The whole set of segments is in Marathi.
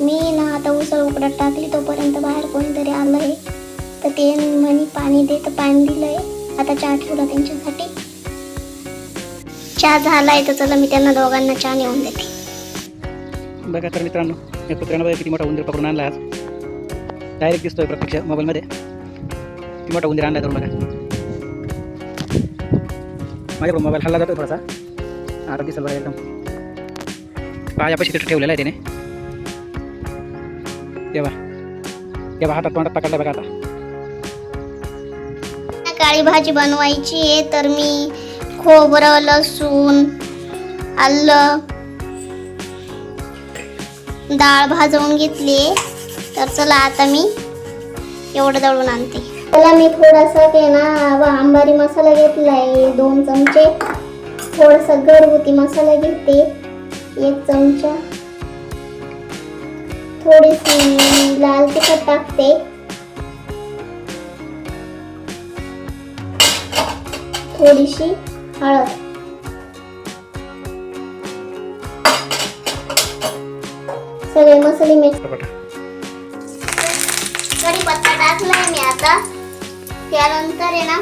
मी ना आता उसळ उकडत टाकली तोपर्यंत बाहेर कोणीतरी आलंय. तर ते म्हणे पाणी दे. तर पाणी दिलंय. आता चहा ठेवला त्यांच्यासाठी. चहा झालाय तर चला मी त्यांना दोघांना चहा नेऊन देते. बघा तर मित्रांनो या कुत्र्यानं बघा किती मोठा उंदीर पकडून आणला आज. डायरेक्ट दिसतोय प्रत्यक्ष मोबाईलमध्ये. किती मोठा उंदीर आणला तर बघा. माझ्याकडून मोबाईल हल्ला जातो थोडासा. आता दिसेल बघा एकदम. पायापाशी तिथं ठेवलेला आहे त्याने. तेव्हा तेव्हा हातात तोंडात पकडला बघा आता. काळी भाजी बनवायची आहे तर मी खोबरं लसूण आलं डाळ भाजवून घेतली तर चला आता मी एवढं दळून आणते. त्याला मी थोडासा ते ना व आंबारी मसाला घेतलाय दोन चमचे. थोडासा घरगुती मसाला घेते. एक चमचा. थोडीशी लाल तिखट टाकते. थोडीशी हळद. सगळे मसाले मिक्स कढीपत्ता टाकलाय मी आता. त्यानंतर आहे ना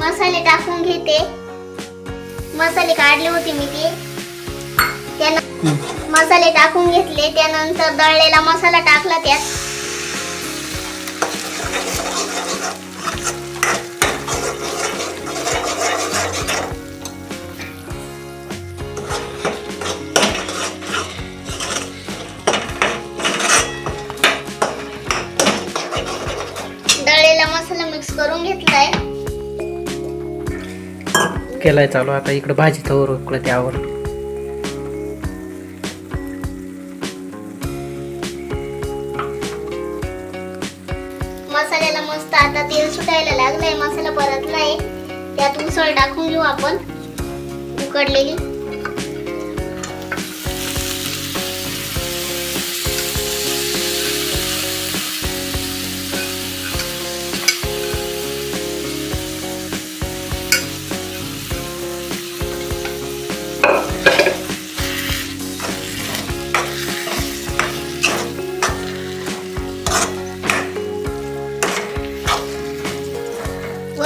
मसाले टाकून घेते. मसाले काढले होते मी ते. त्यानं मसाले टाकून घेतले त्यानंतर दळलेला मसाला टाकला त्यात. दळलेला मसाला मिक्स करून घेतलाय. केलाय चालू आता इकडं भाजी थोर उकळत त्यावर आता तेल सुटायला लागलंय मसाला परतलाय. त्यात उसळ टाकून घेऊ आपण. उकडलेली.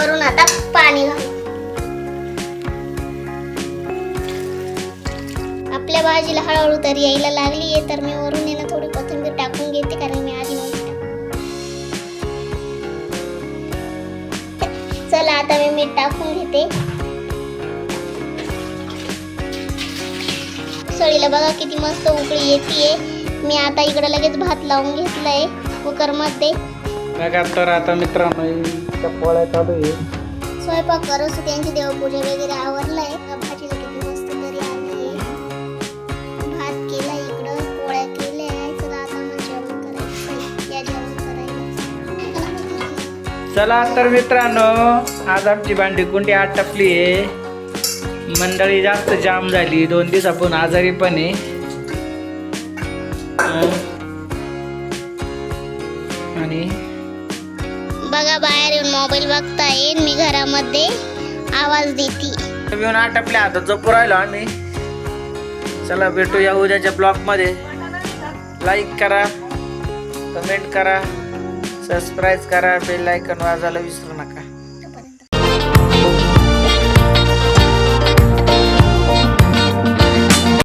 वरून आता पाणी घालू. आपल्या भाजीला हळूहळू तर यायला लागली आहे तर मी वरून येणं थोडी कोथिंबीर टाकून घेते कारण मी आधी नव्हती चला आता मी मीठ टाकून घेते. सळीला बघा किती मस्त उकळी येते मी आता इकडे लगेच भात लावून घेतलाय कुकरमध्ये. बघा तर आता मित्रांनो पोळ्या चालू आहे. स्वयंपाक करत त्यांची देवपूजा वगैरे आवरलाय. भाजीला किती मस्त तरी आली भात केला इकडं पोळ्या केल्या चला आता मग जेवण करायचं. या जेवण करायला. चला तर मित्रांनो आज आमची भांडी कुंडी आत टपली आहे. मंडळी जास्त जाम झाली. दोन दिवस आपण आजारी पण आहे. आणि बघा बाहेर येऊन मोबाईल बघता येईल. मी घरामध्ये आवाज देते. येऊन आटपल्या आता. जपू राहिलो आम्ही. चला भेटूया उद्याच्या ब्लॉगमध्ये लाईक करा कमेंट करा सबस्क्राईब करा बेल आयकन वाजायला विसरू नका.